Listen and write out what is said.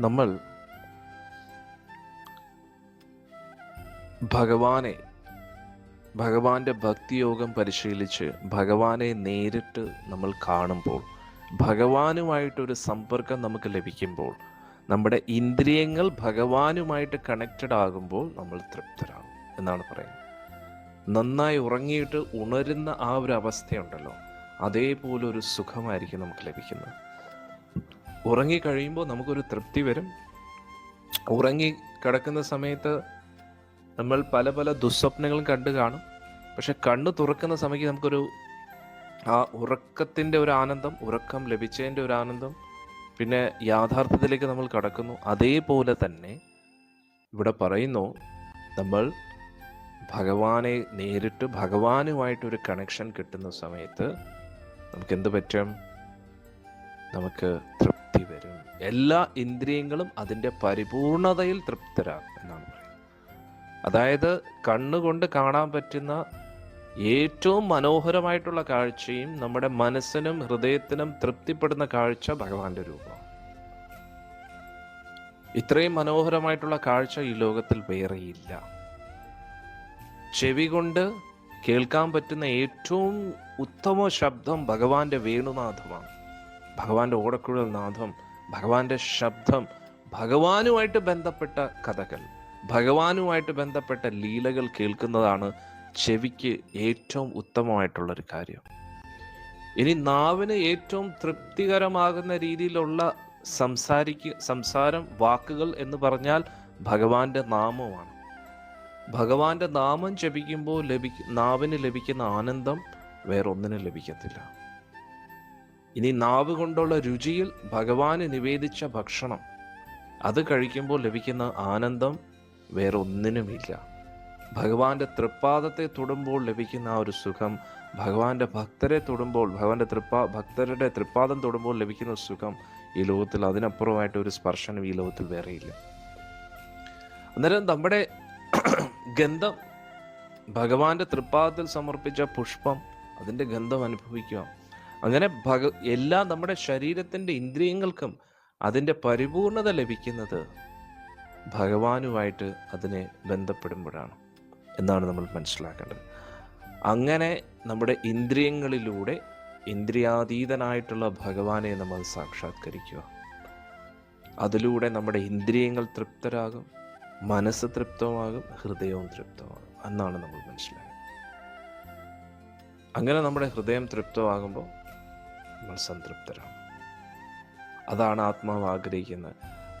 നമ്മൾ ഭഗവാനെ ഭഗവാന്റെ ഭക്തിയോഗം പരിശീലിച്ച് ഭഗവാനെ നേരിട്ട് നമ്മൾ കാണുമ്പോൾ ഭഗവാനുമായിട്ടൊരു സമ്പർക്കം നമുക്ക് ലഭിക്കുമ്പോൾ നമ്മുടെ ഇന്ദ്രിയങ്ങൾ ഭഗവാനുമായിട്ട് കണക്റ്റഡ് ആകുമ്പോൾ നമ്മൾ തൃപ്തരാകും എന്നാണ് പറയുന്നത്. നന്നായി ഉറങ്ങിയിട്ട് ഉണരുന്ന ആ ഒരു അവസ്ഥയുണ്ടല്ലോ. അതേപോലെ ഒരു സുഖമായിരിക്കും നമുക്ക് ലഭിക്കുന്നത്. ഉറങ്ങിക്കഴിയുമ്പോൾ നമുക്കൊരു തൃപ്തി വരും. ഉറങ്ങി കിടക്കുന്ന സമയത്ത് നമ്മൾ പല പല ദുസ്വപ്നങ്ങളും കണ്ടു കാണും. പക്ഷെ കണ്ണു തുറക്കുന്ന സമയത്ത് നമുക്കൊരു ആ ഉറക്കത്തിന്റെ ഒരു ആനന്ദം ഉറക്കം ലഭിച്ചതിന്റെ ഒരു ആനന്ദം പിന്നെ യാഥാർത്ഥ്യത്തിലേക്ക് നമ്മൾ കടക്കുന്നു. അതേപോലെ തന്നെ ഇവിടെ പറയുന്നു നമ്മൾ ഭഗവാനെ നേരിട്ട് ഭഗവാനുമായിട്ടൊരു കണക്ഷൻ കിട്ടുന്ന സമയത്ത് നമുക്ക് എന്ത് പറ്റും? നമുക്ക് തൃപ്തി വരും. എല്ലാ ഇന്ദ്രിയങ്ങളും അതിന്റെ പരിപൂർണതയിൽ തൃപ്തരാകും എന്നാണ് പറയുന്നത്. അതായത് കണ്ണുകൊണ്ട് കാണാൻ പറ്റുന്ന ഏറ്റവും മനോഹരമായിട്ടുള്ള കാഴ്ചയും നമ്മുടെ മനസ്സിനും ഹൃദയത്തിനും തൃപ്തിപ്പെടുന്ന കാഴ്ച ഭഗവാന്റെ രൂപമാണ്. ഇത്രയും മനോഹരമായിട്ടുള്ള കാഴ്ച ഈ ലോകത്തിൽ വേറെയില്ല. ചെവി കൊണ്ട് കേൾക്കാൻ പറ്റുന്ന ഏറ്റവും ഉത്തമ ശബ്ദം ഭഗവാന്റെ വേണുനാഥമാണ്. ഭഗവാന്റെ ഓടക്കുഴൽ നാഥം ഭഗവാന്റെ ശബ്ദം ഭഗവാനുമായിട്ട് ബന്ധപ്പെട്ട കഥകൾ ഭഗവാനുമായിട്ട് ബന്ധപ്പെട്ട ലീലകൾ കേൾക്കുന്നതാണ് ചെവിക്ക് ഏറ്റവും ഉത്തമമായിട്ടുള്ളൊരു കാര്യം. ഇനി നാവിന് ഏറ്റവും തൃപ്തികരമാകുന്ന രീതിയിലുള്ള സംസാരിക്കുക സംസാരം വാക്കുകൾ എന്ന് പറഞ്ഞാൽ ഭഗവാന്റെ നാമമാണ് ഭഗവാന്റെ നാമം ജപിക്കുമ്പോൾ ലഭിക്ക നാവിന് ലഭിക്കുന്ന ആനന്ദം വേറൊന്നിനും ലഭിക്കത്തില്ല. ഇനി നാവ് കൊണ്ടുള്ള രുചിയിൽ ഭഗവാന് നിവേദിച്ച ഭക്ഷണം. അത് കഴിക്കുമ്പോൾ ലഭിക്കുന്ന ആനന്ദം വേറെ ഒന്നിനുമില്ല ഭഗവാന്റെ തൃപ്പാദത്തെ തൊടുമ്പോൾ ലഭിക്കുന്ന ആ ഒരു സുഖം ഭഗവാന്റെ ഭക്തരെ തൊടുമ്പോൾ ഭഗവാന്റെ തൃപ്പാ ഭക്തരുടെ തൃപ്പാദം തൊടുമ്പോൾ ലഭിക്കുന്ന സുഖം ഈ ലോകത്തിൽ അതിനപ്പുറമായിട്ട് ഒരു സ്പർശനം ഈ ലോകത്തിൽ വേറെയില്ല. അന്നേരം നമ്മുടെ ഗന്ധം ഭഗവാന്റെ തൃപ്പാദത്തിൽ സമർപ്പിച്ച പുഷ്പം അതിന്റെ ഗന്ധം അനുഭവിക്കുക. അങ്ങനെ ഭഗ എല്ലാ നമ്മുടെ ശരീരത്തിന്റെ ഇന്ദ്രിയങ്ങൾക്കും അതിന്റെ പരിപൂർണത ലഭിക്കുന്നത് ഭഗവാനുമായിട്ട് അതിനെ ബന്ധപ്പെടുമ്പോഴാണ് എന്നാണ് നമ്മൾ മനസ്സിലാക്കേണ്ടത്. അങ്ങനെ നമ്മുടെ ഇന്ദ്രിയങ്ങളിലൂടെ ഇന്ദ്രിയാതീതനായിട്ടുള്ള ഭഗവാനെ നമ്മൾ സാക്ഷാത്കരിക്കുക. അതിലൂടെ നമ്മുടെ ഇന്ദ്രിയങ്ങൾ തൃപ്തരാകും മനസ്സ് തൃപ്തമാകും ഹൃദയവും തൃപ്തമാകും എന്നാണ് നമ്മൾ മനസ്സിലാക്കുന്നത് അങ്ങനെ നമ്മുടെ ഹൃദയം തൃപ്തമാകുമ്പോൾ നമ്മൾ സംതൃപ്തരാകും. അതാണ് ആത്മാവ് ആഗ്രഹിക്കുന്നത്.